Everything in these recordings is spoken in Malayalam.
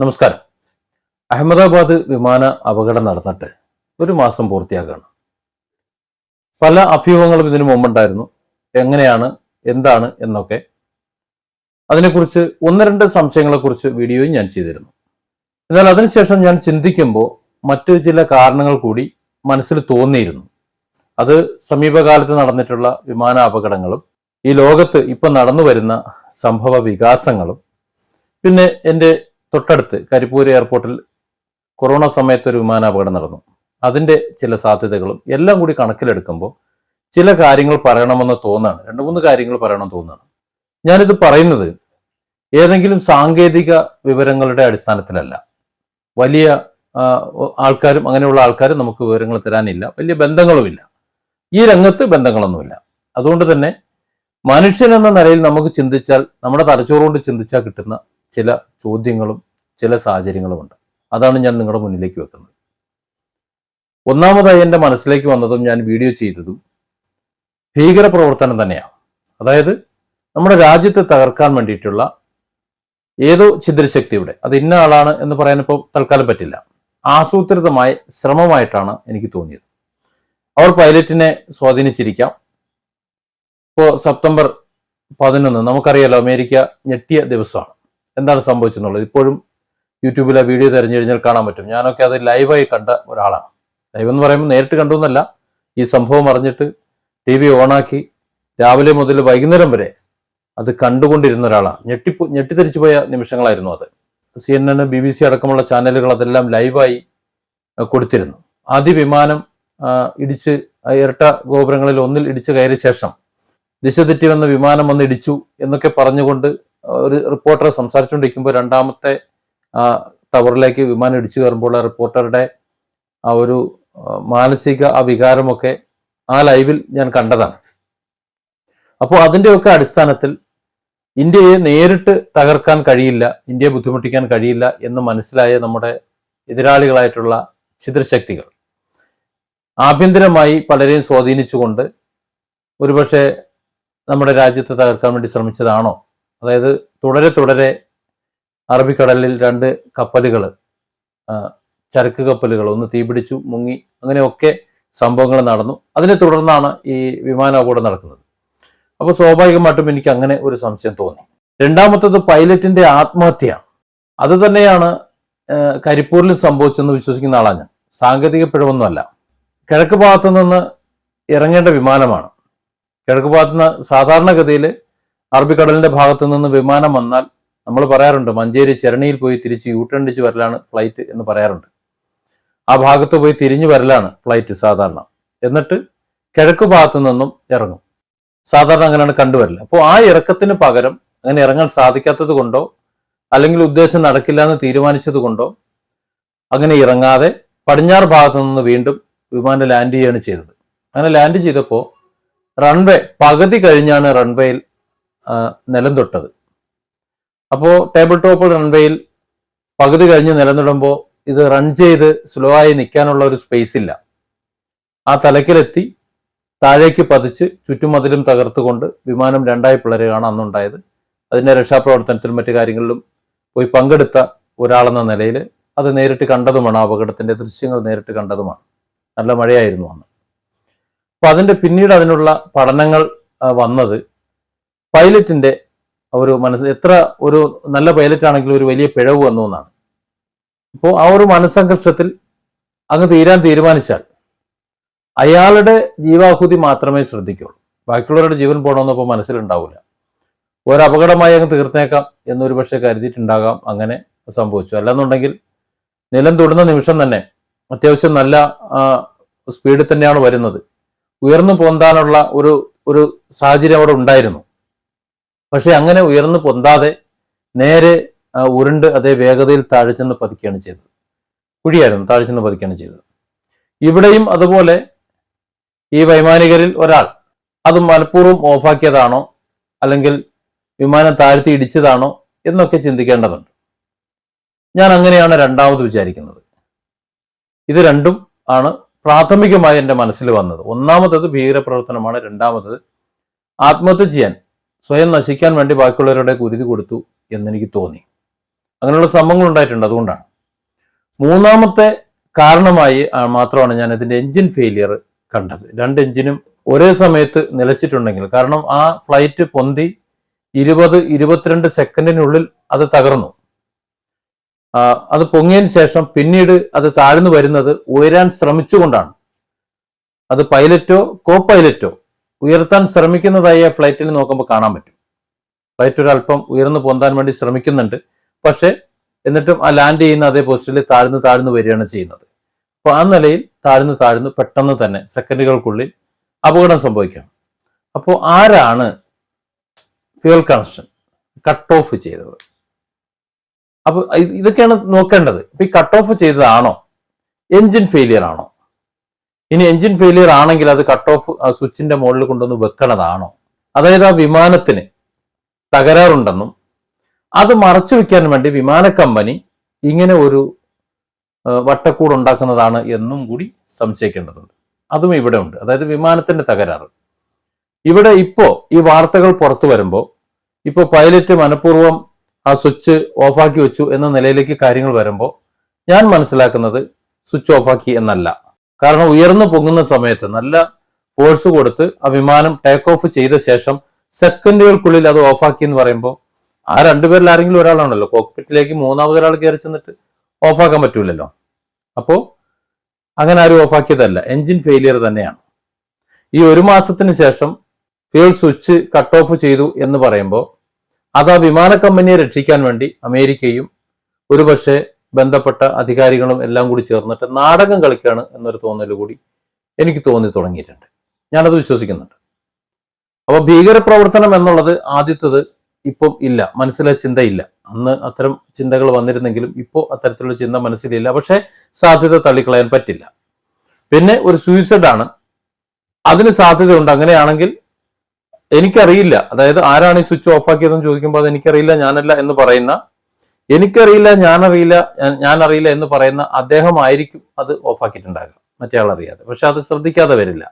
നമസ്കാരം. അഹമ്മദാബാദ് വിമാന അപകടം നടന്നിട്ട് ഒരു മാസം പൂർത്തിയാക്കുകയാണ് പല അഭ്യൂഹങ്ങളും ഇതിനു മുമ്പുണ്ടായിരുന്നു. എങ്ങനെയാണ് എന്താണ് എന്നൊക്കെ. അതിനെക്കുറിച്ച് ഒന്ന് രണ്ട് സംശയങ്ങളെക്കുറിച്ച് വീഡിയോയും ഞാൻ ചെയ്തിരുന്നു. എന്നാൽ അതിനുശേഷം ഞാൻ ചിന്തിക്കുമ്പോൾ മറ്റു ചില കാരണങ്ങൾ കൂടി മനസ്സിൽ തോന്നിയിരുന്നു. അത് സമീപകാലത്ത് നടന്നിട്ടുള്ള വിമാന അപകടങ്ങളും ഈ ലോകത്ത് ഇപ്പം നടന്നു വരുന്ന സംഭവ വികാസങ്ങളും പിന്നെ എന്റെ തൊട്ടടുത്ത് കരിപ്പൂർ എയർപോർട്ടിൽ കൊറോണ സമയത്ത് ഒരു വിമാനാപകടം നടന്നു. അതിന്റെ ചില സാധ്യതകളും എല്ലാം കൂടി കണക്കിലെടുക്കുമ്പോൾ ചില കാര്യങ്ങൾ പറയണമെന്ന് തോന്നാണ്. രണ്ട് മൂന്ന് കാര്യങ്ങൾ പറയണമെന്ന് തോന്നാണ്. ഞാനിത് പറയുന്നത് ഏതെങ്കിലും സാങ്കേതിക വിവരങ്ങളുടെ അടിസ്ഥാനത്തിലല്ല. വലിയ ആൾക്കാരും അങ്ങനെയുള്ള ആൾക്കാരും നമുക്ക് വിവരങ്ങൾ തരാനില്ല. വലിയ ബന്ധങ്ങളുമില്ല. ഈ രംഗത്ത് ബന്ധങ്ങളൊന്നുമില്ല. അതുകൊണ്ട് തന്നെ മനുഷ്യൻ എന്ന നിലയിൽ നമുക്ക് ചിന്തിച്ചാൽ നമ്മുടെ തലച്ചോറുകൊണ്ട് ചിന്തിച്ചാൽ കിട്ടുന്ന ചില ചോദ്യങ്ങളും ചില സാഹചര്യങ്ങളുമുണ്ട് അതാണ് ഞാൻ നിങ്ങളുടെ മുന്നിലേക്ക് വെക്കുന്നത്. ഒന്നാമതായി എന്റെ മനസ്സിലേക്ക് വന്നതും ഞാൻ വീഡിയോ ചെയ്തതും ഭീകര പ്രവർത്തനം തന്നെയാണ്. അതായത് നമ്മുടെ രാജ്യത്തെ തകർക്കാൻ വേണ്ടിയിട്ടുള്ള ഏതോ ഛിദ്രശക്തിയുടെ അത് ഇന്ന ആളാണ് എന്ന് പറയാൻ ഇപ്പോൾ തൽക്കാലം പറ്റില്ല. ആസൂത്രിതമായ ശ്രമമായിട്ടാണ് എനിക്ക് തോന്നിയത്. അവർ പൈലറ്റിനെ സ്വാധീനിച്ചിരിക്കാം. ഇപ്പോൾ സെപ്റ്റംബർ പതിനൊന്ന് നമുക്കറിയാലോ അമേരിക്ക ഞെട്ടിയ ദിവസമാണ്. എന്താണ് സംഭവിച്ചെന്നുള്ളത്? ഇപ്പോഴും യൂട്യൂബിൽ ആ വീഡിയോ തിരഞ്ഞു കഴിഞ്ഞാൽ കാണാൻ പറ്റും. ഞാനൊക്കെ അത് ലൈവായി കണ്ട ഒരാളാണ്. ലൈവ് എന്ന് പറയുമ്പോൾ നേരിട്ട് കണ്ടു എന്നല്ല. ഈ സംഭവം അറിഞ്ഞിട്ട് ടി വി ഓണാക്കി രാവിലെ മുതൽ വൈകുന്നേരം വരെ അത് കണ്ടുകൊണ്ടിരുന്ന ഒരാളാണ്. ഞെട്ടിപ്പോ ഞെട്ടിത്തെരിച്ചു പോയ നിമിഷങ്ങളായിരുന്നു അത്. C N N B B C അടക്കമുള്ള ചാനലുകൾ അതെല്ലാം ലൈവായി കൊടുത്തിരുന്നു. ആദ്യ വിമാനം ഇടിച്ച് ഇരട്ട ഗോപുരങ്ങളിൽ ഒന്നിൽ ഇടിച്ച് കയറിയ ശേഷം ദിശ തെറ്റി വന്ന വിമാനം വന്ന് ഇടിച്ചു എന്നൊക്കെ പറഞ്ഞുകൊണ്ട് ഒരു റിപ്പോർട്ടർ സംസാരിച്ചുകൊണ്ടിരിക്കുമ്പോൾ രണ്ടാമത്തെ ടവറിലേക്ക് വിമാനം ഇടിച്ചു കയറുമ്പോൾ ആ റിപ്പോർട്ടറുടെ ആ ഒരു മാനസിക ആ വികാരമൊക്കെ ആ ലൈവിൽ ഞാൻ കണ്ടതാണ്. അപ്പോൾ അതിന്റെയൊക്കെ അടിസ്ഥാനത്തിൽ ഇന്ത്യയെ നേരിട്ട് തകർക്കാൻ കഴിയില്ല ഇന്ത്യയെ ബുദ്ധിമുട്ടിക്കാൻ കഴിയില്ല എന്ന് മനസ്സിലായ നമ്മുടെ എതിരാളികളായിട്ടുള്ള ചിത്രശക്തികൾ ആഭ്യന്തരമായി പലരെയും സ്വാധീനിച്ചുകൊണ്ട് ഒരുപക്ഷെ നമ്മുടെ രാജ്യത്തെ തകർക്കാൻ വേണ്ടി ശ്രമിച്ചതാണോ? അതായത് തുടരെ തുടരെ അറബിക്കടലിൽ രണ്ട് കപ്പലുകൾ ചരക്ക് കപ്പലുകൾ ഒന്ന് തീപിടിച്ചു മുങ്ങി അങ്ങനെയൊക്കെ സംഭവങ്ങൾ നടന്നു. അതിനെ തുടർന്നാണ് ഈ വിമാനാപകടം നടക്കുന്നത്. അപ്പോൾ സ്വാഭാവികമായിട്ടും എനിക്ക് അങ്ങനെ ഒരു സംശയം തോന്നി. രണ്ടാമത്തത് പൈലറ്റിന്റെ ആത്മഹത്യ അത് തന്നെയാണ് കരിപ്പൂരിൽ സംഭവിച്ചെന്ന് വിശ്വസിക്കുന്ന ആളാണ് ഞാൻ. സാങ്കേതിക പിഴവൊന്നുമല്ല. കിഴക്ക് ഭാഗത്തു നിന്ന് ഇറങ്ങേണ്ട വിമാനമാണ്. കിഴക്ക് ഭാഗത്തുനിന്ന് സാധാരണഗതിയിൽ അറബിക്കടലിന്റെ ഭാഗത്തു നിന്ന് വിമാനം വന്നാൽ നമ്മൾ പറയാറുണ്ട് മഞ്ചേരി ചെറണിയിൽ പോയി തിരിച്ച് യൂട്ടേൺ അടിച്ച് വരലാണ് ഫ്ലൈറ്റ് എന്ന് പറയാറുണ്ട്. ആ ഭാഗത്ത് പോയി തിരിഞ്ഞു വരലാണ് ഫ്ലൈറ്റ് സാധാരണ. എന്നിട്ട് കിഴക്ക് ഭാഗത്തു നിന്നും ഇറങ്ങും. സാധാരണ അങ്ങനെയാണ് കണ്ടുവരില്ല അപ്പോൾ ആ ഇറക്കത്തിന് പകരം അങ്ങനെ ഇറങ്ങാൻ സാധിക്കാത്തത് കൊണ്ടോ അല്ലെങ്കിൽ ഉദ്ദേശം നടക്കില്ല എന്ന് തീരുമാനിച്ചത് കൊണ്ടോ അങ്ങനെ ഇറങ്ങാതെ പടിഞ്ഞാറ് ഭാഗത്തു നിന്ന് വീണ്ടും വിമാനം ലാൻഡ് ചെയ്യുകയാണ് ചെയ്തത്. അങ്ങനെ ലാൻഡ് ചെയ്തപ്പോൾ റൺവേ പകുതി കഴിഞ്ഞാണ് റൺവേയിൽ നിലം തൊട്ടത്. അപ്പോൾ ടേബിൾ ടോപ്പ് റൺവേയിൽ പകുതി കഴിഞ്ഞ് നിലം തൊടുമ്പോൾ ഇത് റൺ ചെയ്ത് സ്ലോ ആയി നിൽക്കാനുള്ള ഒരു സ്പേസ് ഇല്ല. ആ തലക്കിലെത്തി താഴേക്ക് പതിച്ച് ചുറ്റുമതിലും തകർത്തുകൊണ്ട് വിമാനം രണ്ടായി പിളരുകയാണ് അന്നുണ്ടായത്. അതിന്റെ രക്ഷാപ്രവർത്തനത്തിലും മറ്റു കാര്യങ്ങളിലും പോയി പങ്കെടുത്ത ഒരാളെന്ന നിലയിൽ അത് നേരിട്ട് കണ്ടതുമാണ്. അപകടത്തിന്റെ ദൃശ്യങ്ങൾ നേരിട്ട് കണ്ടതുമാണ്. നല്ല മഴയായിരുന്നു അന്ന്. അപ്പൊ അതിന്റെ പിന്നീട് അതിനുള്ള പഠനങ്ങൾ വന്നത് പൈലറ്റിന്റെ ഒരു മനസ്സ് എത്ര ഒരു നല്ല പൈലറ്റ് ആണെങ്കിലും ഒരു വലിയ പിഴവ് വന്നു എന്നാണ്. അപ്പോൾ ആ ഒരു മനസ്സംഘർഷത്തിൽ അങ്ങ് തീരാൻ തീരുമാനിച്ചാൽ അയാളുടെ ജീവാഹുതി മാത്രമേ ശ്രദ്ധിക്കുള്ളൂ. ബാക്കിയുള്ളവരുടെ ജീവൻ പോകണമെന്നപ്പോൾ മനസ്സിലുണ്ടാവില്ല ഒരു അപകടമായി അങ്ങ് തീർത്തേക്കാം എന്നൊരു പക്ഷേ കരുതിയിട്ടുണ്ടാകാം അങ്ങനെ സംഭവിച്ചു. അല്ലെന്നുണ്ടെങ്കിൽ നിലം തൊടുന്ന നിമിഷം തന്നെ അത്യാവശ്യം നല്ല സ്പീഡിൽ തന്നെയാണ് വരുന്നത്. ഉയർന്നു പോന്താനുള്ള ഒരു ഒരു സാഹചര്യം അവിടെ ഉണ്ടായിരുന്നു. പക്ഷെ അങ്ങനെ ഉയർന്നു പൊന്താതെ നേരെ ഉരുണ്ട് അതേ വേഗതയിൽ താഴെ ചെന്ന് പതിക്കുകയാണ് ചെയ്തത്. കുഴിയായിരുന്നു താഴെ ചെന്ന് പതിക്കുകയാണ് ചെയ്തത്. ഇവിടെയും അതുപോലെ ഈ വൈമാനികരിൽ ഒരാൾ അത് മനഃപൂർവം ഓഫാക്കിയതാണോ അല്ലെങ്കിൽ വിമാനം താഴ്ത്തി ഇടിച്ചതാണോ എന്നൊക്കെ ചിന്തിക്കേണ്ടതുണ്ട്. ഞാൻ അങ്ങനെയാണ് രണ്ടാമത് വിചാരിക്കുന്നത്. ഇത് രണ്ടും ആണ് പ്രാഥമികമായി എന്റെ മനസ്സിൽ വന്നത്. ഒന്നാമത്തത് ഭീകരപ്രവർത്തനമാണ് രണ്ടാമത്തത് ആത്മഹത്യ ചെയ്യാൻ. സ്വയം നശിക്കാൻ വേണ്ടി ബാക്കിയുള്ളവരുടെ കുരുതി കൊടുത്തു എന്നെനിക്ക് തോന്നി. അങ്ങനെയുള്ള സംഭവങ്ങൾ ഉണ്ടായിട്ടുണ്ട് അതുകൊണ്ടാണ്. മൂന്നാമത്തെ കാരണമായി മാത്രമാണ് ഞാൻ ഇതിന്റെ എഞ്ചിൻ ഫെയിലിയർ കണ്ടത്. രണ്ട് എഞ്ചിനും ഒരേ സമയത്ത് നിലച്ചിട്ടുണ്ടെങ്കിൽ കാരണം ആ ഫ്ലൈറ്റ് പൊന്തി ഇരുപത് ഇരുപത്തിരണ്ട് സെക്കൻഡിനുള്ളിൽ അത് തകർന്നു. അത് പൊങ്ങിയതിന് ശേഷം പിന്നീട് അത് താഴ്ന്നു വരുന്നത് ഉയരാൻ ശ്രമിച്ചുകൊണ്ടാണ്. അത് പൈലറ്റോ കോ പൈലറ്റോ ഉയർത്താൻ ശ്രമിക്കുന്നതായി ആ ഫ്ലൈറ്റിൽ നോക്കുമ്പോൾ കാണാൻ പറ്റും. ഫ്ലൈറ്റ് ഒരല്പം ഉയർന്നു പൊന്താൻ വേണ്ടി ശ്രമിക്കുന്നുണ്ട്. പക്ഷേ എന്നിട്ടും ആ ലാൻഡ് ചെയ്യുന്ന അതേ പൊസിഷനിൽ താഴ്ന്ന് താഴ്ന്നു വരികയാണ് ചെയ്യുന്നത്. അപ്പോൾ ആ നിലയിൽ താഴ്ന്നു താഴ്ന്നു പെട്ടെന്ന് തന്നെ സെക്കൻഡുകൾക്കുള്ളിൽ അപകടം സംഭവിക്കാം. അപ്പോൾ ആരാണ് ഫ്യൂൽ കണക്ഷൻ കട്ട് ഓഫ് ചെയ്തത്? അപ്പോൾ ഇത് ഇതൊക്കെയാണ് നോക്കേണ്ടത്. ഇപ്പൊ ഈ കട്ട് ഓഫ് ചെയ്തതാണോ? എഞ്ചിൻ ഫെയിലിയർ ആണോ? ഇനി എഞ്ചിൻ ഫെയിലിയർ ആണെങ്കിൽ അത് കട്ട് ഓഫ് സ്വിച്ചിന്റെ മുകളിൽ കൊണ്ടുവന്ന് വെക്കണതാണോ? അതായത് ആ വിമാനത്തിന് തകരാറുണ്ടെന്നും അത് മറച്ചു വെക്കാൻ വേണ്ടി വിമാന കമ്പനി ഇങ്ങനെ ഒരു വട്ടക്കൂട് ഉണ്ടാക്കുന്നതാണ് എന്നും കൂടി സംശയിക്കേണ്ടതുണ്ട്. അതും ഇവിടെ ഉണ്ട്. അതായത് വിമാനത്തിന്റെ തകരാറ്. ഇവിടെ ഇപ്പോ ഈ വാർത്തകൾ പുറത്തു വരുമ്പോൾ ഇപ്പോ പൈലറ്റ് മനഃപൂർവം ആ സ്വിച്ച് ഓഫാക്കി വെച്ചു എന്ന നിലയിലേക്ക് കാര്യങ്ങൾ വരുമ്പോൾ ഞാൻ മനസ്സിലാക്കുന്നത് സ്വിച്ച് ഓഫാക്കി എന്നല്ല. കാരണം ഉയർന്നു പൊങ്ങുന്ന സമയത്ത് നല്ല ഫോഴ്സ് കൊടുത്ത് ആ വിമാനം ടേക്ക് ഓഫ് ചെയ്ത ശേഷം സെക്കൻഡുകൾക്കുള്ളിൽ അത് ഓഫാക്കി എന്ന് പറയുമ്പോൾ ആ രണ്ടുപേരിൽ ആരെങ്കിലും ഒരാളാണല്ലോ. കോക്പിറ്റിലേക്ക് മൂന്നാമത് ഒരാൾ കയറി ചെന്നിട്ട് ഓഫാക്കാൻ പറ്റൂലല്ലോ. അപ്പോൾ അങ്ങനെ ആരും ഓഫാക്കിയതല്ല എഞ്ചിൻ ഫെയിലിയർ തന്നെയാണ്. ഈ ഒരു മാസത്തിന് ശേഷം ഫ്യൂൾ സ്വിച്ച് കട്ട് ഓഫ് ചെയ്തു എന്ന് പറയുമ്പോൾ അത് ആ വിമാന കമ്പനിയെ രക്ഷിക്കാൻ വേണ്ടി അമേരിക്കയും ഒരുപക്ഷെ ബന്ധപ്പെട്ട അധികാരികളും എല്ലാം കൂടി ചേർന്നിട്ട് നാടകം കളിക്കുകയാണ് എന്നൊരു തോന്നൽ കൂടി എനിക്ക് തോന്നി തുടങ്ങിയിട്ടുണ്ട്. ഞാനത് വിശ്വസിക്കുന്നുണ്ട്. അപ്പൊ ഭീകരപ്രവർത്തനം എന്നുള്ളത് ആദ്യത്തത് ഇപ്പം ഇല്ല. മനസ്സിലെ ചിന്തയില്ല. അന്ന് അത്തരം ചിന്തകൾ വന്നിരുന്നെങ്കിലും ഇപ്പോൾ അത്തരത്തിലുള്ള ചിന്ത മനസ്സിലില്ല. പക്ഷേ സാധ്യത തള്ളിക്കളയാൻ പറ്റില്ല. പിന്നെ ഒരു സൂയിസൈഡ് ആണ്. അതിന് സാധ്യതയുണ്ട്. അങ്ങനെയാണെങ്കിൽ എനിക്കറിയില്ല. അതായത് ആരാണ് ഈ സ്വിച്ച് ഓഫ് ആക്കിയതെന്ന് ചോദിക്കുമ്പോൾ അത് എനിക്കറിയില്ല ഞാനല്ല എന്ന് പറയുന്ന എനിക്കറിയില്ല ഞാനറിയില്ല ഞാൻ- അറിയില്ല എന്ന് പറയുന്ന അദ്ദേഹമായിരിക്കും അത് ഓഫാക്കിയിട്ടുണ്ടാകുക മറ്റേ ആളറിയാതെ പക്ഷെ അത് ശ്രദ്ധിക്കാതെ വരില്ല.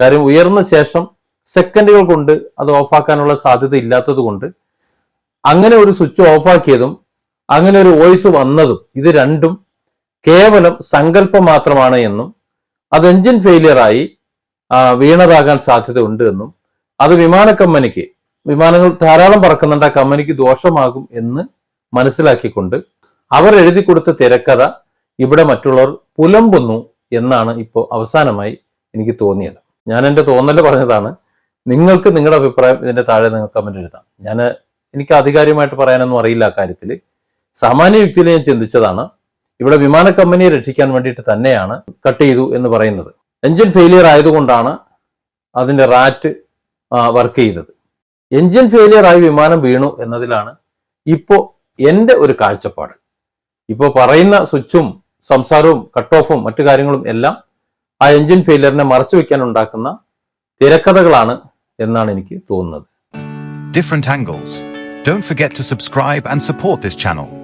കാര്യം ഉയർന്ന ശേഷം സെക്കൻഡുകൾ കൊണ്ട് അത് ഓഫാക്കാനുള്ള സാധ്യത ഇല്ലാത്തത് കൊണ്ട് അങ്ങനെ ഒരു സ്വിച്ച് ഓഫാക്കിയതും അങ്ങനെ ഒരു വോയിസ് വന്നതും ഇത് രണ്ടും കേവലം സങ്കല്പം മാത്രമാണ് എന്നും അത് എഞ്ചിൻ ഫെയിലിയർ ആയി വീണതാകാൻ സാധ്യതയുണ്ട് എന്നും അത് വിമാന കമ്പനിക്ക് വിമാനങ്ങൾ ധാരാളം പറക്കുന്നുണ്ട് ആ കമ്പനിക്ക് ദോഷമാകും എന്ന് മനസ്സിലാക്കിക്കൊണ്ട് അവർ എഴുതി കൊടുത്ത തിരക്കഥ ഇവിടെ മറ്റുള്ളവർ പുലമ്പുന്നു എന്നാണ് ഇപ്പോൾ അവസാനമായി എനിക്ക് തോന്നിയത്. ഞാൻ എന്റെ തോന്നൽ പറഞ്ഞതാണ് നിങ്ങൾക്ക് നിങ്ങളുടെ അഭിപ്രായം ഇതിന്റെ താഴെ നിങ്ങൾ കമന്റ് എഴുതാം. ഞാൻ എനിക്ക് ആധികാരികമായിട്ട് പറയാനൊന്നും അറിയില്ല ആ കാര്യത്തിൽ. സാമാന്യ യുക്തിയിൽ ഞാൻ ചിന്തിച്ചതാണ് ഇവിടെ വിമാന കമ്പനിയെ രക്ഷിക്കാൻ വേണ്ടിയിട്ട് തന്നെയാണ് കട്ട് ചെയ്തു എന്ന് പറയുന്നത്. എഞ്ചിൻ ഫെയിലിയർ ആയതുകൊണ്ടാണ് അതിന്റെ റാറ്റ് വർക്ക് ചെയ്തത്. എഞ്ചിൻ ഫെയിലിയർ ആയി വിമാനം വീണു എന്നതിലാണ് ഇപ്പോൾ എന്റെ ഒരു കാഴ്ചപ്പാട്. ഇപ്പോൾ പറയുന്ന സ്വിച്ചും സംസാരവും കട്ട് ഓഫും മറ്റു കാര്യങ്ങളും എല്ലാം ആ എഞ്ചിൻ ഫെയിലിയറിനെ മറച്ചു വെക്കാൻ ഉണ്ടാക്കുന്ന തിരക്കഥകളാണ് എന്നാണ് എനിക്ക് തോന്നുന്നത്. Different angles don't forget to subscribe and support this channel.